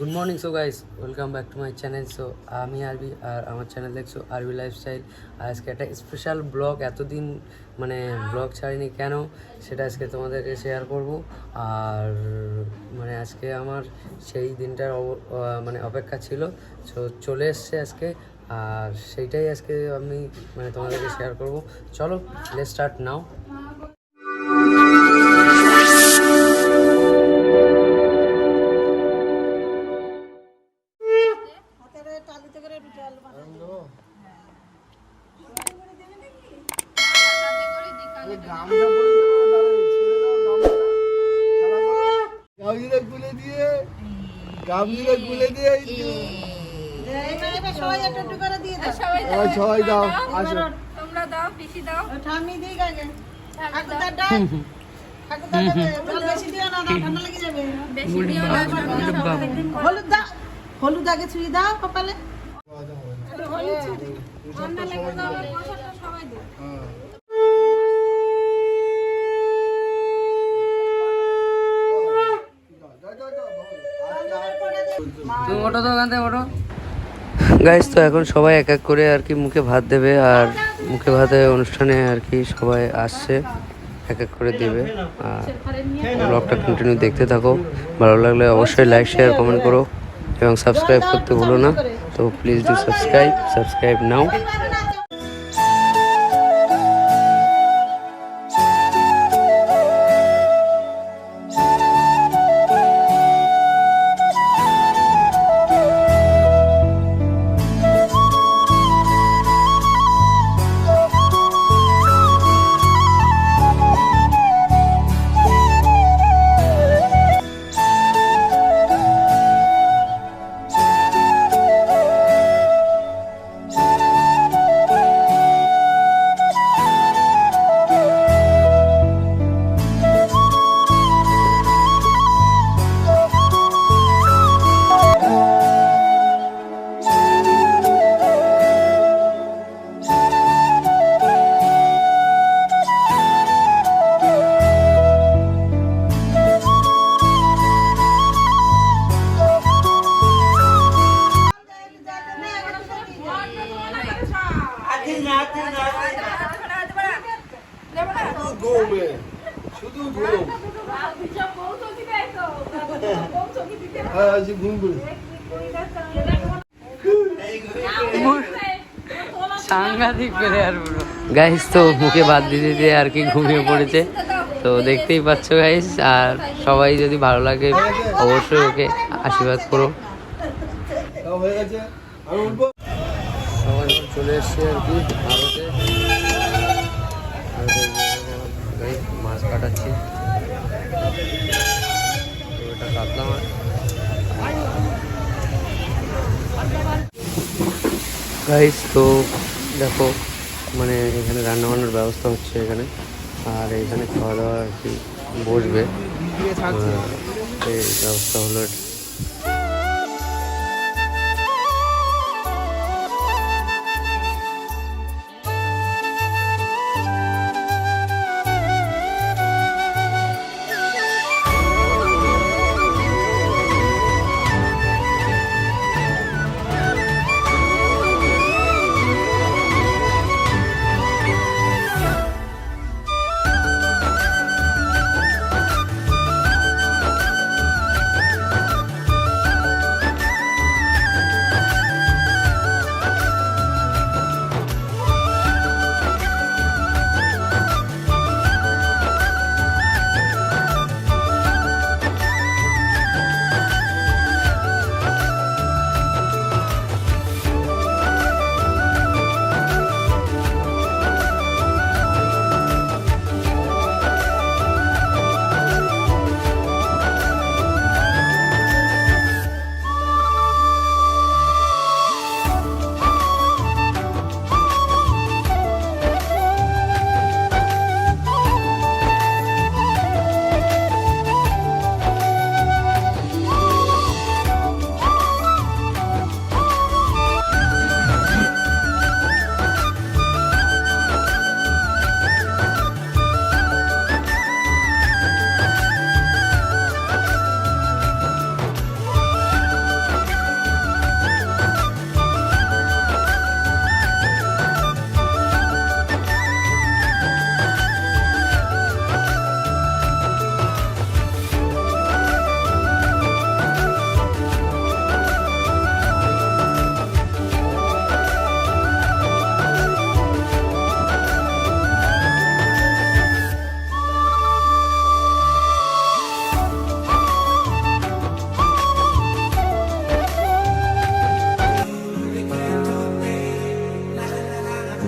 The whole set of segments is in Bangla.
Good morning so guys welcome back to my channel so আমি আরবি আর আমার চ্যানেল দেখছ, আরবি লাইফস্টাইল আর আজকে একটা স্পেশাল ব্লগ এতদিন মানে ব্লগ ছাড়িনি, কেন? সেটা আজকে তোমাদেরকে শেয়ার করব। আর মানে আজকে আমার সেই দিনটার মানে অপেক্ষা ছিল। সো চলে এসছে আজকে। আর সেইটাই আজকে আমি মানে তোমাদেরকে শেয়ার করব। চলো লেট স্টার্ট নাও গামলিটা খুলে দিয়ে গামলিটা খুলে দিয়ে সবাই একটু একটু করে দিয়ে দাও সবাই এবার দাও আসো তোমরা দাও পিসি দাও ঠাম্মি দিই আগে ঠাকুরদার ডাক ঠাকুরদার ডাকে জল বেশি দিও না না ঠান্ডা লেগে যাবে বেশি দিও না হলুদ দাও হলুদ আগে ছুঁয়ে দাও কপালে ঠান্ডা লেগে যাবে প্রসাদটা সবাই দিও হ্যাঁ। তুমি ওটো তো গাইস তো এখন সবাই এক এক করে আর কি মুখে ভাত দেবে আর মুখে ভাতে অনুষ্ঠানে আর কি সবাই আসছে, এক এক করে দেবে। আর ব্লগটা কন্টিনিউ দেখতে থাকো। ভালো লাগলে অবশ্যই লাইক শেয়ার কমেন্ট করো এবং সাবস্ক্রাইব করতে ভুলো না। তো please do subscribe subscribe now আজ সাংঘাতিক প্লেয়ার পুরো গাইস তো মুখে বাদ দিতে দিয়ে আর কি ঘুমিয়ে পড়েছে। তো দেখতেই পাচ্ছ গাইস আর সবাই যদি ভালো লাগে অবশ্যই ওকে আশীর্বাদ করো। চলে এসছে আর কি মাছ কাটাচ্ছি। কাতলা মাছ গাইস তো দেখো মানে এখানে রান্নাবান্নার ব্যবস্থা হচ্ছে এখানে। আর এখানে খাওয়া দাওয়া আর কি বসবে। এই ব্যবস্থা হলো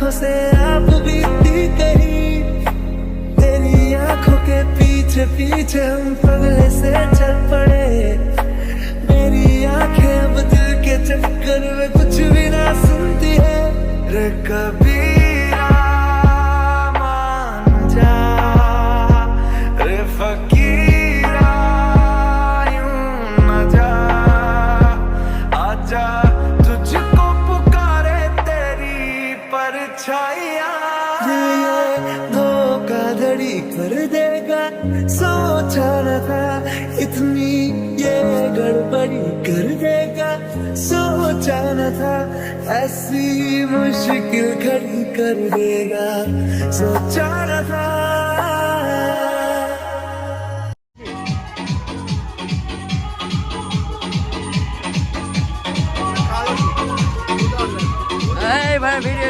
आँखों से आप बीती कहीं तेरी आँखों के पीछे पीछे हम पगले से चल पड़े। मेरी आँखें अब दिल के चक्कर में कुछ भी ना सुनती है। रे कर देगा, सोचा न था। इतनी ये गड़बड़ी कर देगा, सोचा न था। ऐसी मुश्किल खड़ी कर देगा, सोचा न था। भाई, वीडियो